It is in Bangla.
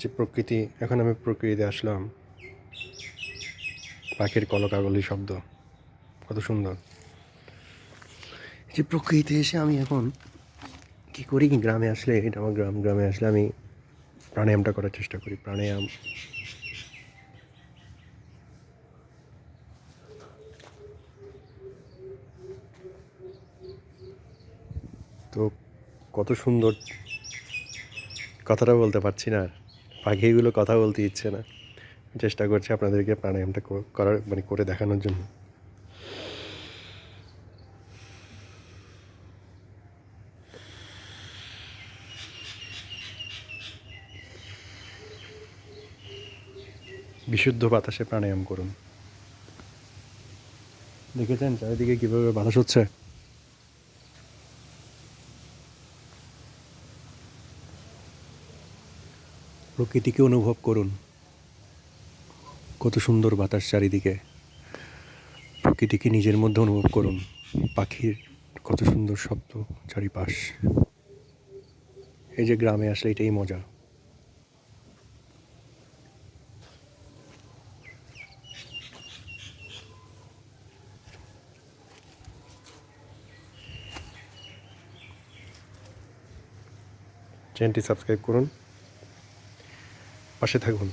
যে প্রকৃতি, এখন আমি প্রকৃতিতে আসলাম। পাখির কলকাগলি শব্দ, কত সুন্দর। যে প্রকৃতিতে এসে আমি এখন কি করি কি গ্রামে আসলে, এটা আমার গ্রাম, গ্রামে আসলে আমি প্রাণায়ামটা করার চেষ্টা করি, প্রাণায়াম। তো কত সুন্দর কথাটা বলতে পারছি না আর। পাখিগুলো কথা বলতে ইচ্ছে না। চেষ্টা করছি আপনাদেরকে প্রাণায়ামটা করার মানে করে দেখানোর জন্য। বিশুদ্ধ বাতাসে প্রাণায়াম করুন। দেখেছেন? চারিদিকে কীভাবে বাতাস হচ্ছে? প্রকৃতিকে অনুভব করুন। কত সুন্দর বাতাস চারিদিকে। প্রকৃতিকে নিজের মধ্যে অনুভব করুন। পাখির কত সুন্দর শব্দ চারিপাশ। এই যে গ্রামে আসলে এটাই মজা। চ্যানেলটি সাবস্ক্রাইব করুন। পাশে থাকুন।